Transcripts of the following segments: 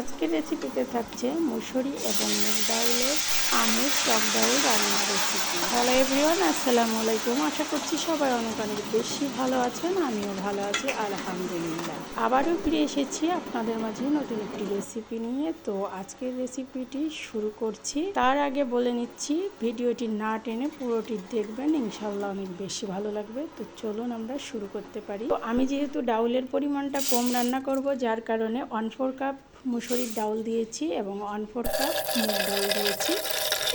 আজকের রেসিপিতে থাকছে মুসুরি এবং মুগ ডাউলের আমের টক ডাউল রান্নার রেসিপি হ্যালো এভরিওয়ান, আসসালামু আলাইকুম। আশা করছি সবাই অনেক অনেক বেশি ভালো আছেন, আমিও ভালো আছি, আলহামদুলিল্লাহ। আবারও ফিরে এসেছি আপনাদের মাঝে নতুন একটি রেসিপি নিয়ে। তো আজকের রেসিপিটি শুরু করছি। তার আগে বলে নিচ্ছি, ভিডিওটি না টেনে পুরোটি দেখবেন ইনশাল্লাহ অনেক বেশি ভালো লাগবে। তো চলুন আমরা শুরু করতে পারি। তো আমি যেহেতু ডাউলের পরিমাণটা কম রান্না করব, যার কারণে ওয়ান ফোর কাপ মুসুরির ডাউল দিয়েছি এবং ওয়ান ফোর কাপ মুগ ডাউল দিয়েছি।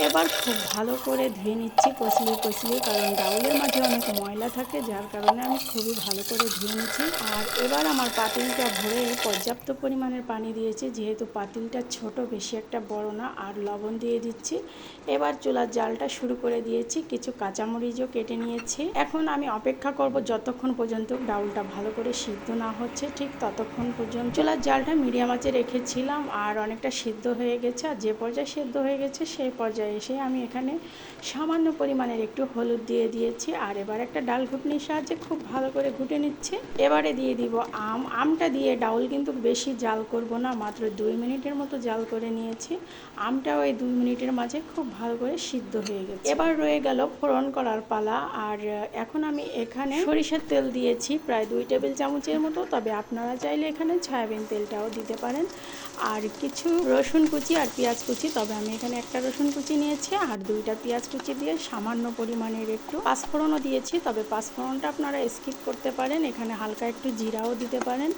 এবার খুব ভালো করে ধুয়ে নিচ্ছি কচলিয়ে কচলিয়ে কারণ ডাউলের মাঝে অনেক ময়লা থাকে, যার কারণে আমি খুবই ভালো করে ধুয়ে নিচ্ছি। আর এবার আমার পাতিলটা ভরে পর্যাপ্ত পরিমাণের পানি দিয়েছি, যেহেতু পাতিলটা ছোট, বেশি একটা বড় না, আর লবণ দিয়ে দিচ্ছি। এবার চুলার জালটা শুরু করে দিয়েছি, কিছু কাঁচামরিচও কেটে নিয়েছি। এখন আমি অপেক্ষা করব যতক্ষণ পর্যন্ত ডাউলটা ভালো করে সিদ্ধ না হচ্ছে, ঠিক ততক্ষণ পর্যন্ত। চুলার জালটা মিডিয়াম আঁচে রেখেছিলাম, আর অনেকটা সিদ্ধ হয়ে গেছে, আর যে পর্যায়ে সিদ্ধ হয়ে গেছে, সেই পর্যায়ে এসে আমি এখানে সামান্য পরিমাণের একটু হলুদ দিয়ে দিয়েছি, আর এবার একটা ডাল ঘুটনির সাহায্যে খুব ভালো করে ঘুটে নিচ্ছে। এবারে দিয়ে দিব আম। আমটা দিয়ে ডাউল কিন্তু বেশি জাল করব না, মাত্র দুই মিনিটের মতো জাল করে নিয়েছি। আমটা ওই দুই মিনিটের মাঝে খুব ভালো করে সিদ্ধ হয়ে গেছে। এবার রয়ে গেল ফোড়ন করার পালা, আর এখন আমি এখানে সরিষার তেল দিয়েছি, প্রায় দুই টেবিল চামচের মতো, তবে আপনারা চাইলে এখানে সয়াবিন তেলটাও দিতে পারেন। আর কিছু রসুন কুচি আর পেঁয়াজ কুচি, তবে আমি এখানে একটা রসুন কুচি নিয়েছি আর দুইটা পেঁয়াজ কুচি দিয়ে সামান্য পরিমাণের একটু পাঁচফোড়নও দিয়েছি। তবে পাঁচফোড়নটা আপনারা স্কিপ করতে পারেন। এখানে হালকা একটু জিরাও দিতে পারেন।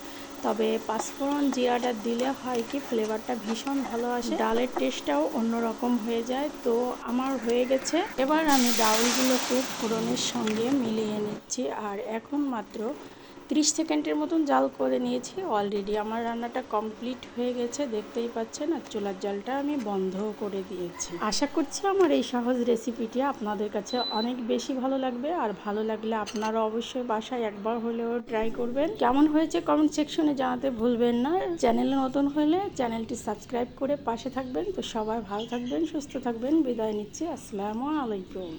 তবে পাঁচফোড়ন জিরাটা দিলে হয় কি, ফ্লেভারটা ভীষণ ভালো আসে। ডালের টেস্টটাও অন্যরকম হয়ে যায়। তো আমার হয়ে গেছে। এবার আমি ডাউলগুলোকে ফোড়নের সঙ্গে মিলিয়ে নিচ্ছি। আর এখন মাত্র 30 সেকেন্ডের মতন জাল করে নিয়েছি। অলরেডি আমার রান্নাটা কমপ্লিট হয়ে গেছে, দেখতেই পাচ্ছেন। আর চুলার জলটা আমি বন্ধ করে দিয়েছি। আশা করছি আমার এই সহজ রেসিপিটি আপনাদের কাছে অনেক বেশি ভালো লাগবে। আর ভালো লাগলে আপনারা অবশ্যই বাসায় একবার হলেও ট্রাই করবেন। কেমন হয়েছে কমেন্ট সেকশনে জানাতে ভুলবেন না। চ্যানেলে নতুন হলে চ্যানেলটি সাবস্ক্রাইব করে পাশে থাকবেন। তো সবাই ভালো থাকবেন, সুস্থ থাকবেন। বিদায় নিচ্ছি। আসসালামু আলাইকুম।